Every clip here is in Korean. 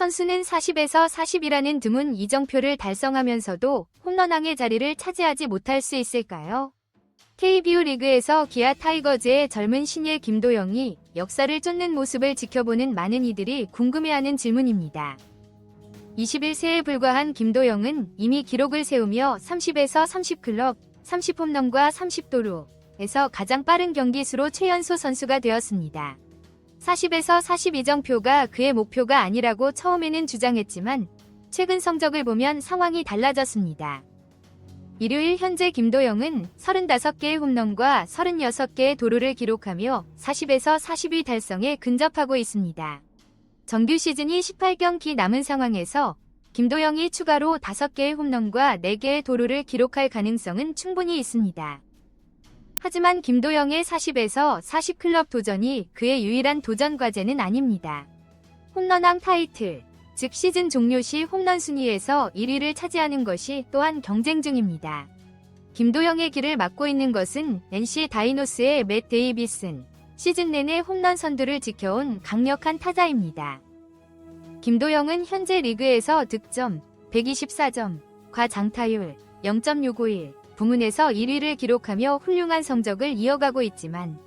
선수는 40에서 40이라는 드문 이정표를 달성하면서도 홈런왕의 자리를 차지하지 못할 수 있을까요? KBO 리그에서 기아 타이거즈의 젊은 신예 김도영이 역사를 쫓는 모습을 지켜보는 많은 이들이 궁금해하는 질문입니다. 21세에 불과한 김도영은 이미 기록을 세우며 30에서 30클럽, 30홈런과 30도루에서 가장 빠른 경기수로 최연소 선수가 되었습니다. 40에서 42정표가 그의 목표가 아니라고 처음에는 주장했지만 최근 성적을 보면 상황이 달라졌습니다. 일요일 현재 김도영은 35개의 홈런과 36개의 도루를 기록하며 40에서 40위 달성에 근접하고 있습니다. 정규 시즌이 18경기 남은 상황에서 김도영이 추가로 5개의 홈런과 4개의 도루를 기록할 가능성은 충분히 있습니다. 하지만 김도영의 40에서 40 클럽 도전이 그의 유일한 도전 과제는 아닙니다. 홈런왕 타이틀, 즉 시즌 종료 시 홈런 순위에서 1위를 차지하는 것이 또한 경쟁 중입니다. 김도영의 길을 막고 있는 것은 NC 다이노스의 맷 데이비슨, 시즌 내내 홈런 선두를 지켜온 강력한 타자입니다. 김도영은 현재 리그에서 득점 124점, 과장타율 0.651, 부문에서 1위를 기록하며 훌륭한 성적을 이어가고 있지만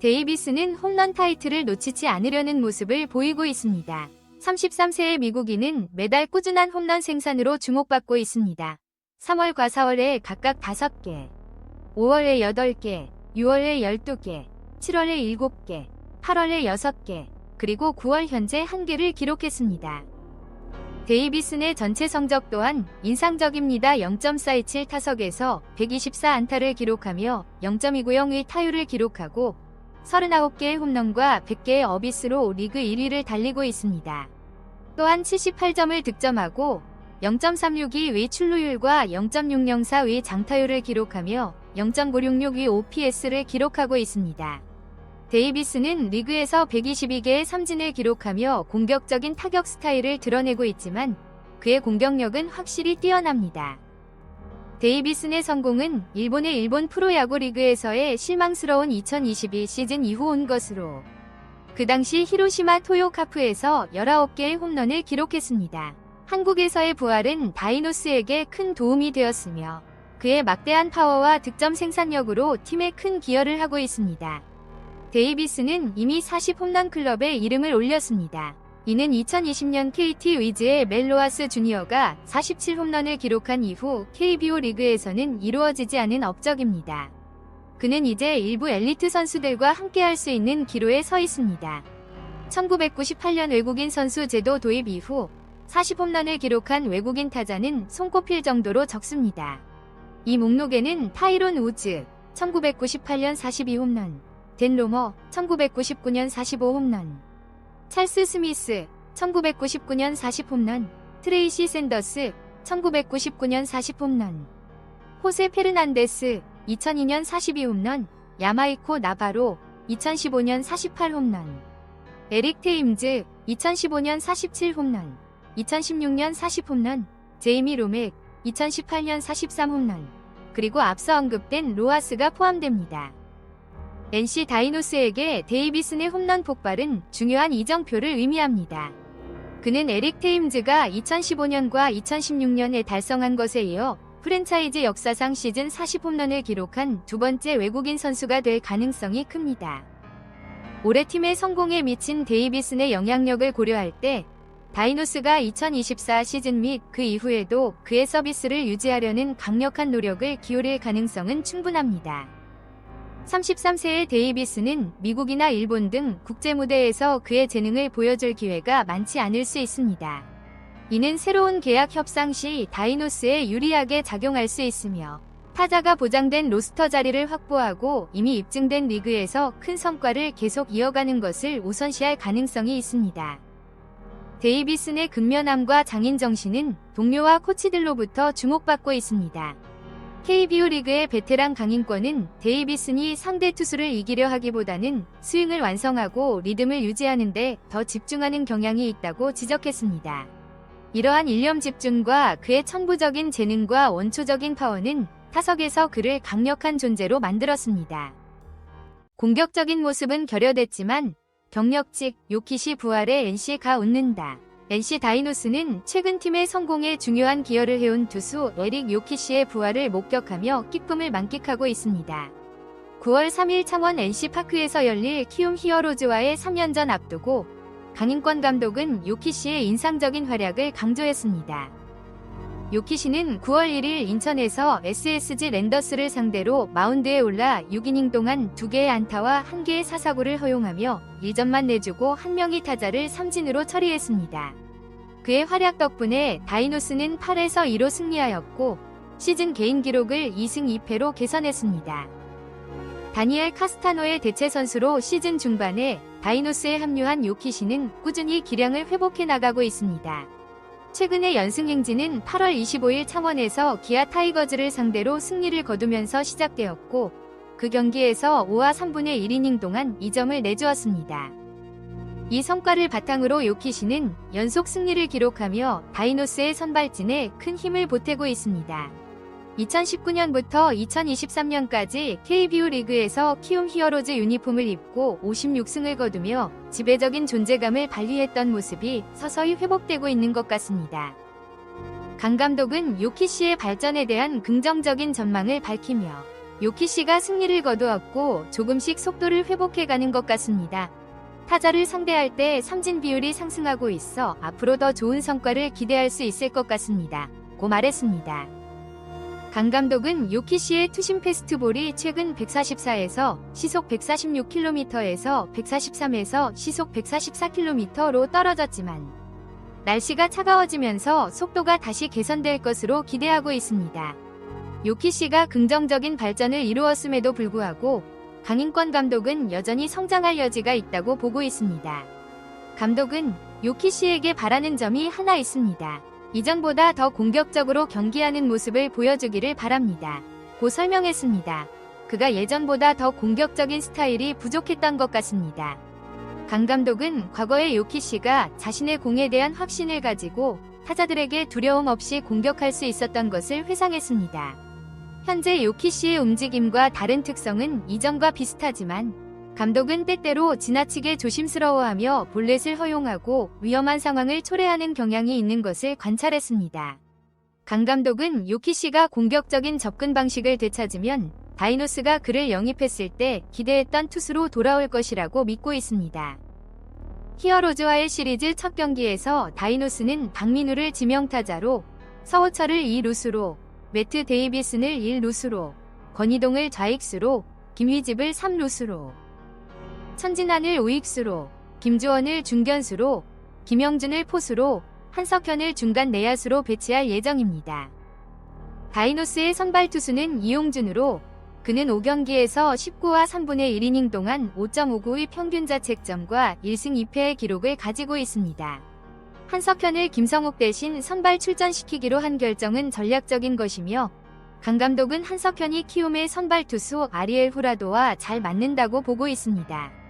데이비스는 홈런 타이틀을 놓치지 않으려는 모습을 보이고 있습니다. 33세의 미국인은 매달 꾸준한 홈런 생산으로 주목받고 있습니다. 3월과 4월에 각각 5개, 5월에 8개, 6월에 12개, 7월에 7개, 8월에 6개, 그리고 9월 현재 1개를 기록했습니다. 데이비슨의 전체 성적 또한 인상적입니다. 0.427 타석에서 124 안타를 기록하며 0.290의 타율을 기록하고 39개의 홈런과 100개의 어비스로 리그 1위를 달리고 있습니다. 또한 78점을 득점하고 0.362의 출루율과 0.604의 장타율을 기록하며 0.966의 OPS를 기록하고 있습니다. 데이비스는 리그에서 122개의 삼진을 기록하며 공격적인 타격 스타일을 드러내고 있지만 그의 공격력은 확실히 뛰어납니다. 데이비슨의 성공은 일본의 일본 프로야구 리그에서의 실망스러운 2022 시즌 이후 온 것으로 그 당시 히로시마 토요카프에서 19개의 홈런을 기록했습니다. 한국에서의 부활은 다이노스에게 큰 도움이 되었으며 그의 막대한 파워와 득점 생산력으로 팀에 큰 기여를 하고 있습니다. 데이비스는 이미 40홈런 클럽에 이름을 올렸습니다. 이는 2020년 KT 위즈의 멜로아스 주니어가 47홈런을 기록한 이후 KBO 리그에서는 이루어지지 않은 업적입니다. 그는 이제 일부 엘리트 선수들과 함께할 수 있는 기로에 서 있습니다. 1998년 외국인 선수 제도 도입 이후 40홈런을 기록한 외국인 타자는 손꼽힐 정도로 적습니다. 이 목록에는 타이론 우즈 1998년 42홈런, 댄 로머 1999년 45홈런, 찰스 스미스 1999년 40홈런, 트레이시 샌더스 1999년 40홈런, 호세 페르난데스 2002년 42홈런, 야마이코 나바로 2015년 48홈런, 에릭 테임즈 2015년 47홈런, 2016년 40홈런, 제이미 로맥 2018년 43홈런, 그리고 앞서 언급된 로하스가 포함됩니다. NC 다이노스에게 데이비슨의 홈런 폭발은 중요한 이정표를 의미합니다. 그는 에릭 테임즈가 2015년과 2016년에 달성한 것에 이어 프랜차이즈 역사상 시즌 40홈런을 기록한 두 번째 외국인 선수가 될 가능성이 큽니다. 올해 팀의 성공에 미친 데이비슨의 영향력을 고려할 때 다이노스가 2024 시즌 및 그 이후에도 그의 서비스를 유지하려는 강력한 노력을 기울일 가능성은 충분합니다. 33세의 데이비스는 미국이나 일본 등 국제 무대에서 그의 재능을 보여줄 기회가 많지 않을 수 있습니다. 이는 새로운 계약 협상 시 다이노스에 유리하게 작용할 수 있으며 타자가 보장된 로스터 자리를 확보하고 이미 입증된 리그에서 큰 성과를 계속 이어가는 것을 우선시할 가능성이 있습니다. 데이비슨의 근면함과 장인 정신은 동료와 코치들로부터 주목받고 있습니다. KBO 리그의 베테랑 강인권은 데이비슨이 상대 투수를 이기려 하기보다는 스윙을 완성하고 리듬을 유지하는데 더 집중하는 경향이 있다고 지적했습니다. 이러한 일념 집중과 그의 천부적인 재능과 원초적인 파워는 타석에서 그를 강력한 존재로 만들었습니다. 공격적인 모습은 결여됐지만 경력직 요키시 부활의 NC가 웃는다. NC 다이노스는 최근 팀의 성공에 중요한 기여를 해온 투수 에릭 요키시의 부활을 목격하며 기쁨을 만끽하고 있습니다. 9월 3일 창원 NC파크에서 열릴 키움 히어로즈와의 3연전 앞두고 강인권 감독은 요키시의 인상적인 활약을 강조했습니다. 요키시는 9월 1일 인천에서 SSG 랜더스를 상대로 마운드에 올라 6이닝 동안 2개의 안타와 1개의 사사구를 허용하며 1점만 내주고 한 명의 타자를 삼진으로 처리했습니다. 그의 활약 덕분에 다이노스는 8에서 2로 승리하였고 시즌 개인 기록을 2승 2패로 개선했습니다. 다니엘 카스타노의 대체 선수로 시즌 중반에 다이노스에 합류한 요키시는 꾸준히 기량을 회복해 나가고 있습니다. 최근의 연승 행진은 8월 25일 창원에서 기아 타이거즈를 상대로 승리를 거두면서 시작되었고 그 경기에서 5와 3분의 1이닝 동안 2점을 내주었습니다. 이 성과를 바탕으로 요키시는 연속 승리를 기록하며 다이노스의 선발진에 큰 힘을 보태고 있습니다. 2019년부터 2023년까지 KBO 리그에서 키움 히어로즈 유니폼을 입고 56승을 거두며 지배적인 존재감을 발휘했던 모습이 서서히 회복되고 있는 것 같습니다. 강 감독은 요키 씨의 발전에 대한 긍정적인 전망을 밝히며 요키 씨가 승리를 거두었고 조금씩 속도를 회복해가는 것 같습니다. 타자를 상대할 때 삼진 비율이 상승하고 있어 앞으로 더 좋은 성과를 기대할 수 있을 것 같습니다. 고 말했습니다. 강 감독은 요키 씨의 투심 패스트볼이 최근 144에서 시속 146km에서 143에서 시속 144km로 떨어졌지만 날씨가 차가워지면서 속도가 다시 개선될 것으로 기대하고 있습니다. 요키 씨가 긍정적인 발전을 이루었음에도 불구하고 강인권 감독은 여전히 성장할 여지가 있다고 보고 있습니다. 감독은 요키 씨에게 바라는 점이 하나 있습니다. 이전보다 더 공격적으로 경기하는 모습을 보여주기를 바랍니다. 고 설명했습니다. 그가 예전보다 더 공격적인 스타일이 부족했던 것 같습니다. 강 감독은 과거의 요키 씨가 자신의 공에 대한 확신을 가지고 타자들에게 두려움 없이 공격할 수 있었던 것을 회상했습니다. 현재 요키 씨의 움직임과 다른 특성은 이전과 비슷하지만 감독은 때때로 지나치게 조심스러워하며 볼넷을 허용하고 위험한 상황을 초래하는 경향이 있는 것을 관찰했습니다. 강 감독은 요키 씨가 공격적인 접근 방식을 되찾으면 다이노스가 그를 영입했을 때 기대했던 투수로 돌아올 것이라고 믿고 있습니다. 히어로즈와의 시리즈 첫 경기에서 다이노스는 박민우를 지명타자로 서호철을 2루수로 매트 데이비슨을 1루수로 권희동을 좌익수로 김휘집을 3루수로 천진환을 우익수로, 김주원을 중견수로, 김영준을 포수로, 한석현을 중간 내야수로 배치할 예정입니다. 다이노스의 선발 투수는 이용준으로 그는 5경기에서 19와 3분의 1이닝 동안 5.59의 평균 자책점과 1승 2패의 기록을 가지고 있습니다. 한석현을 김성욱 대신 선발 출전시키기로 한 결정은 전략적인 것이며 강 감독은 한석현이 키움의 선발 투수 아리엘 후라도와 잘 맞는다고 보고 있습니다.